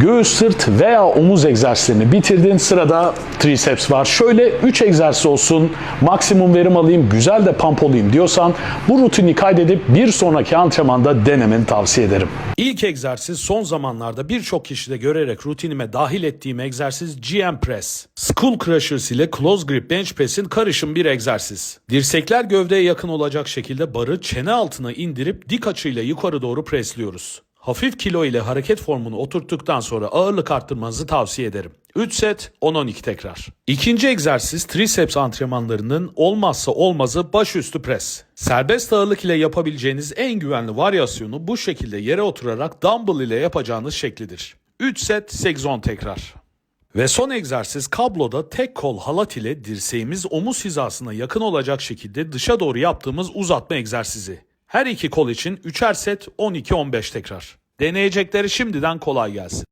Göğüs, sırt veya omuz egzersizlerini bitirdin. Sırada triceps var. Şöyle 3 egzersiz olsun, maksimum verim alayım, güzel de pump olayım diyorsan bu rutini kaydedip bir sonraki antrenmanda denemeni tavsiye ederim. İlk egzersiz son zamanlarda birçok kişide görerek rutinime dahil ettiğim egzersiz GM Press. Skull Crushers ile Close Grip Bench Press'in karışım bir egzersiz. Dirsekler gövdeye yakın olacak şekilde barı çene altına indirip dik açıyla yukarı doğru presliyoruz. Hafif kilo ile hareket formunu oturttuktan sonra ağırlık arttırmanızı tavsiye ederim. 3 set 10-12 tekrar. İkinci egzersiz triceps antrenmanlarının olmazsa olmazı başüstü pres. Serbest ağırlık ile yapabileceğiniz en güvenli varyasyonu bu şekilde yere oturarak dumbbell ile yapacağınız şeklidir. 3 set 8-10 tekrar. Ve son egzersiz kabloda tek kol halat ile dirseğimiz omuz hizasına yakın olacak şekilde dışa doğru yaptığımız uzatma egzersizi. Her iki kol için 3'er set 12-15 tekrar. Deneyecekleri şimdiden kolay gelsin.